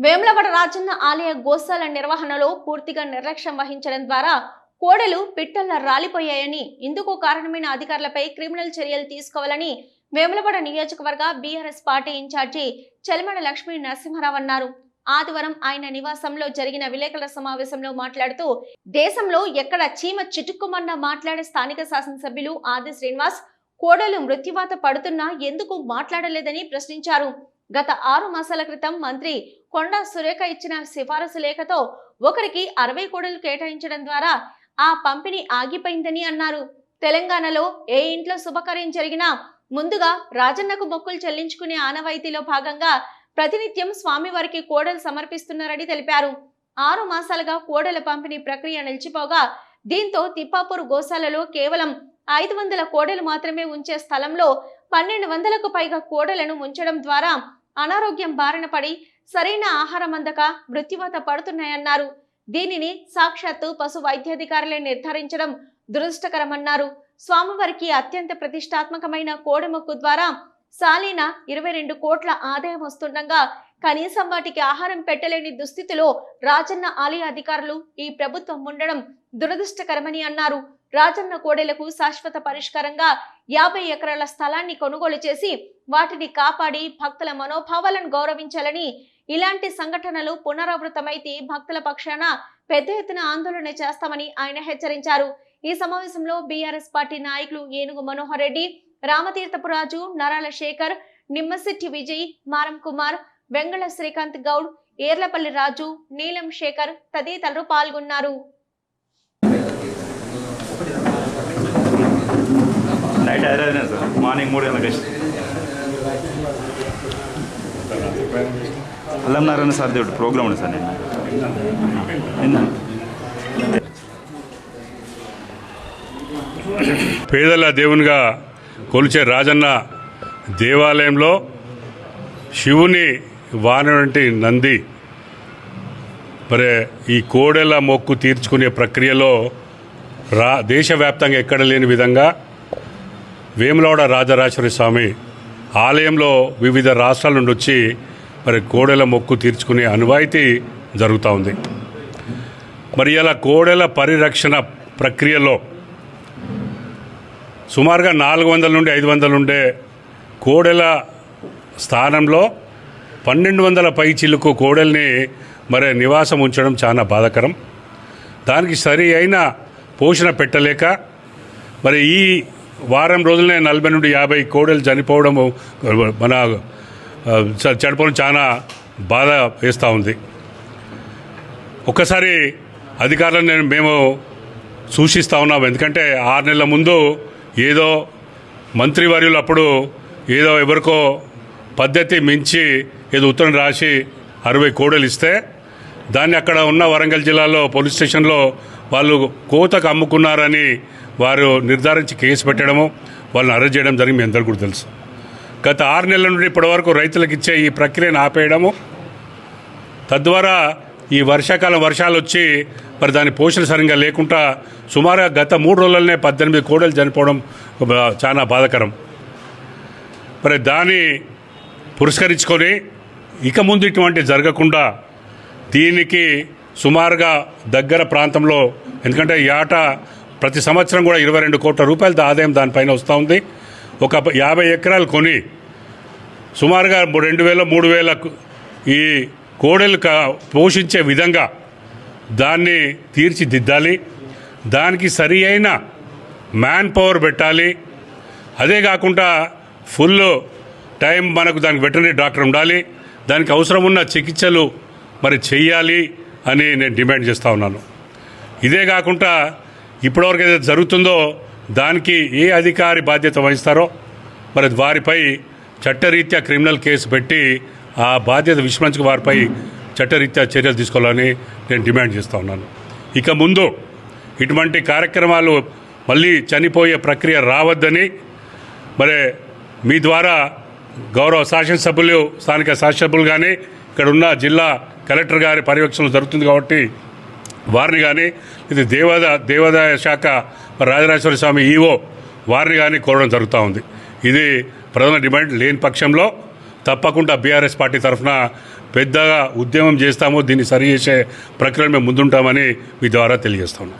వేములవాడ రాజన్న ఆలయ గోశాల నిర్వహణలో పూర్తిగా నిర్లక్ష్యం వహించడం ద్వారా కోడలు పిట్టల్లా రాలిపోయాయని ఇందుకు కారణమైన అధికారులపై క్రిమినల్ చర్యలు తీసుకోవాలని వేములవాడ నియోజకవర్గ BRS party incharge Chelamada Lakshmi Narasimha Rao అన్నారు. ఆదివారం ఆయన నివాసంలో జరిగిన విలేకరుల సమావేశంలో మాట్లాడుతూ దేశంలో ఎక్కడ చీమ చిటుక్కుమన్న మాట్లాడే స్థానిక శాసనసభ్యులు ఆది శ్రీనివాస్ కోడలు మృత్యువాత పడుతున్నా ఎందుకు మాట్లాడలేదని ప్రశ్నించారు. గత ఆరు మాసాల క్రితం మంత్రి కొండా సురేఖ ఇచ్చిన సిఫారసు లేఖతో ఒకరికి అరవై కోడలు కేటాయించడం ద్వారా ఆ పంపిణీ ఆగిపోయిందని అన్నారు. తెలంగాణలో ఏ ఇంట్లో శుభకార్యం జరిగినా ముందుగా రాజన్నకు మొక్కులు చెల్లించుకునే ఆనవాయితీలో భాగంగా ప్రతినిత్యం స్వామివారికి కోడలు సమర్పిస్తున్నారని తెలిపారు. ఆరు మాసాలుగా కోడల పంపిణీ ప్రక్రియ నిలిచిపోగా దీంతో తిప్పాపూర్ గోశాలలో కేవలం ఐదు వందల కోడలు మాత్రమే ఉంచే స్థలంలో పన్నెండు వందలకు పైగా కోడలను ఉంచడం ద్వారా అనారోగ్యం బారిన పడి సరైన ఆహారం అందక మృత్యువాత పడుతున్నాయన్నారు. దీనిని సాక్షాత్తు పశు వైద్యాధికారులే నిర్ధారించడం దురదృష్టకరమన్నారు. స్వామివారికి అత్యంత ప్రతిష్టాత్మకమైన కోడెమొక్కు ద్వారా సాలీన ఇరవై రెండు కోట్ల ఆదాయం వస్తుండగా కనీసం వాటికి ఆహారం పెట్టలేని దుస్థితిలో రాజన్న ఆలయ అధికారులు ఈ ప్రభుత్వం ఉండడం దురదృష్టకరమని అన్నారు. రాజన్న కోడెలకు శాశ్వత పరిష్కారంగా యాభై ఎకరాల స్థలాన్ని కొనుగోలు చేసి వాటిని కాపాడి భక్తుల మనోభావాలను గౌరవించాలని ఇలాంటి సంఘటనలు పునరావృతమైతే భక్తుల పక్షాన పెద్ద ఎత్తున ఆందోళన చేస్తామని ఆయన హెచ్చరించారు. ఈ సమావేశంలో బీఆర్ఎస్ పార్టీ నాయకులు ఏనుగు మనోహర్ రెడ్డి రామతీర్థపు రాజు నరాల శేఖర్ నిమ్మశెట్టి విజయ్ మారం కుమార్ వెంగళ శ్రీకాంత్ గౌడ్ ఏర్లపల్లి రాజు నీలం శేఖర్ తదితరులు పాల్గొన్నారు. నైట్ హైదరాబాద్నే సార్ మార్నింగ్ మూడు గంటలకు వచ్చి అల్లం సార్ దేవుడు ప్రోగ్రామ్ ఉంది సార్ నేను పేదల దేవునిగా కొలిచే రాజన్న దేవాలయంలో శివుని వానటి నంది. మరి ఈ కోడెల మొక్కు తీర్చుకునే ప్రక్రియలో రా దేశవ్యాప్తంగా ఎక్కడ లేని విధంగా వేములవాడ రాజరాజేశ్వరి స్వామి ఆలయంలో వివిధ రాష్ట్రాల నుండి వచ్చి మరి కోడెల మొక్కు తీర్చుకునే అనువాయితీ జరుగుతూ ఉంది. మరి ఇలా కోడెల పరిరక్షణ ప్రక్రియలో సుమారుగా నాలుగు వందల నుండి ఐదు వందలు ఉండే కోడెల స్థానంలో పన్నెండు వందల పై చిలుకు కోడెల్ని మరి నివాసం ఉంచడం చాలా బాధాకరం. దానికి సరి అయిన పోషణ పెట్టలేక మరి ఈ వారం రోజులనే నలభై నుండి యాభై కోడలు చనిపోవడము మన చ- చనిపోవడం చాలా బాధ వేస్తూ ఉంది. ఒక్కసారి అధికారులను నేను మేము సూచిస్తూ ఉన్నాం ఎందుకంటే ఆరు నెలల ముందు ఏదో మంత్రివర్యులు అప్పుడు ఏదో ఎవరికో పద్ధతి మించి ఏదో ఉత్తరం రాసి అరవై కోడలు ఇస్తే దాన్ని అక్కడ ఉన్న వరంగల్ జిల్లాలో పోలీస్ స్టేషన్లో వాళ్ళు కోతకు అమ్ముకున్నారని వారు నిర్ధారించి కేసు పెట్టడము వాళ్ళని అరెస్ట్ చేయడం జరిగింది మీ అందరికీ కూడా తెలుసు. గత ఆరు నెలల నుండి ఇప్పటివరకు రైతులకు ఇచ్చే ఈ ప్రక్రియను ఆపేయడము తద్వారా ఈ వర్షాకాలం వర్షాలు వచ్చి మరి దాని పోషణ సరిగ్గా లేకుండా సుమారుగా గత మూడు రోజులనే పద్దెనిమిది కోడలు చనిపోవడం చాలా బాధాకరం. మరి దాన్ని పురస్కరించుకొని ఇక ముందు ఇటువంటి జరగకుండా దీనికి సుమారుగా దగ్గర ప్రాంతంలో ఎందుకంటే ఈ ఆట ప్రతి సంవత్సరం కూడా ఇరవై రెండు కోట్ల రూపాయల ఆదాయం దానిపైన వస్తూ ఉంది. ఒక యాభై ఎకరాలు కొని సుమారుగా రెండు వేల మూడు వేల ఈ కోడలు పోషించే విధంగా దాన్ని తీర్చిదిద్దాలి. దానికి సరి అయిన మ్యాన్ పవర్ పెట్టాలి. అదే కాకుండా ఫుల్ టైం మనకు దానికి వెటనరీ డాక్టర్ ఉండాలి. దానికి అవసరం ఉన్న చికిత్సలు మరి చెయ్యాలి అని నేను డిమాండ్ చేస్తూ ఉన్నాను. ఇదే కాకుండా ఇప్పటివరకు ఏదైతే జరుగుతుందో దానికి ఏ అధికారి బాధ్యత వహిస్తారో మరి వారిపై చట్టరీత్యా క్రిమినల్ కేసు పెట్టి ఆ బాధ్యత విస్మరించుకు వారిపై చట్టరీత్యా చర్యలు తీసుకోవాలని నేను డిమాండ్ చేస్తూ ఉన్నాను. ఇక ముందు ఇటువంటి కార్యక్రమాలు మళ్ళీ చనిపోయే ప్రక్రియ రావద్దని మరి మీ ద్వారా గౌరవ శాసనసభ్యులు స్థానిక శాసనసభ్యులు కానీ ఇక్కడ ఉన్న జిల్లా కలెక్టర్ గారి పర్యవేక్షణ జరుగుతుంది కాబట్టి వారిని కానీ ఇది దేవాద దేవాదాయ శాఖ రాజరాజేశ్వర స్వామి ఈవో వారిని కానీ కోరడం జరుగుతూ ఉంది. ఇది ప్రధాన డిమాండ్ లేని పక్షంలో తప్పకుండా బీఆర్ఎస్ పార్టీ తరఫున పెద్దగా ఉద్యమం చేస్తాము దీన్ని సరి చేసే ప్రక్రియలో మేము ముందుంటామని మీ ద్వారా తెలియజేస్తాము